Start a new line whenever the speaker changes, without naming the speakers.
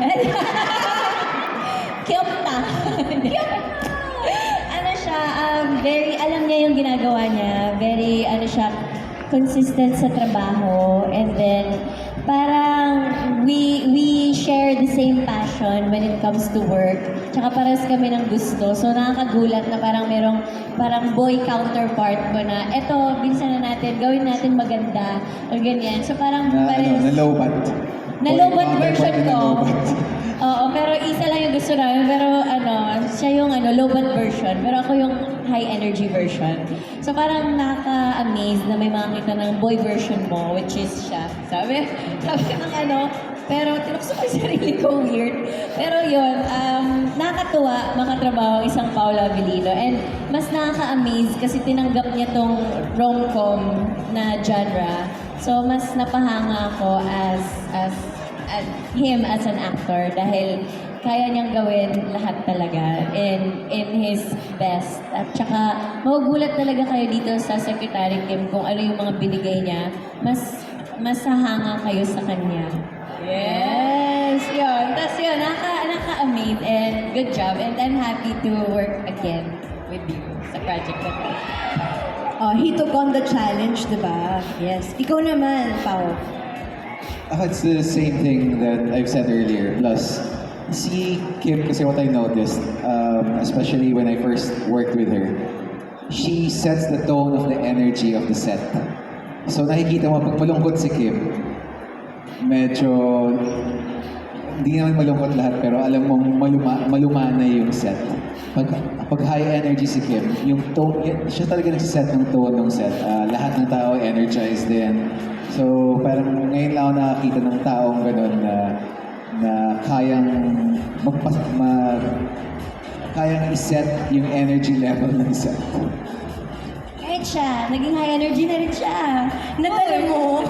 Kyopta. ano siya, um, very, alam niya yung ginagawa niya. Very, ano siya, consistent sa trabaho. And then, parang we we share the same passion when it comes to work. Tsaka parehas kami ng gusto. So nakakagulat na parang merong parang boy counterpart ko na eto, binsan na natin, gawin natin maganda o ganyan. So parang
Na, ano,
parehas-
na lowbat.
na
Boy
version ko. Gusto namin. Pero ano, siya yung ano, lowbat version. Pero ako yung high energy version. So parang nakaka-amaze na may makakita ng boy version mo, which is siya. Sabi, sabi ng ano, pero tinukso ko yung sarili ko weird. Pero yun, um, nakakatuwa makatrabaho isang Paula Avellino. And mas nakaka-amaze kasi tinanggap niya tong rom-com na genre. So mas napahanga ako as as as him as an actor dahil kaya niyang gawin lahat talaga in in his best. At saka magugulat talaga kayo dito sa Secretary Kim kung ano yung mga binigay niya. Mas masahanga kayo sa kanya. Yes! Yun. Tapos yun, naka, naka-amaze and good job. And I'm happy to work again with you sa project na to.
Oh, he took on the challenge, di ba? Yes. Ikaw naman, Pao.
Ako, it's the same thing that I've said earlier. Plus, si Kim, kasi what I noticed, um, especially when I first worked with her, she sets the tone of the energy of the set. So nakikita mo, pag malungkot si Kim, medyo, hindi naman malungkot lahat, pero alam mong maluma, malumana yung set. Pag, pag high energy si Kim, yung tone, siya talaga nagsiset ng tone ng set. Ah, lahat ng tao energized din. So, parang ngayon lang ako nakakita ng taong gano'n na na kayang magpas mag kayang iset yung energy level ng set.
Kahit siya, naging high energy na rin siya.
Natala mo.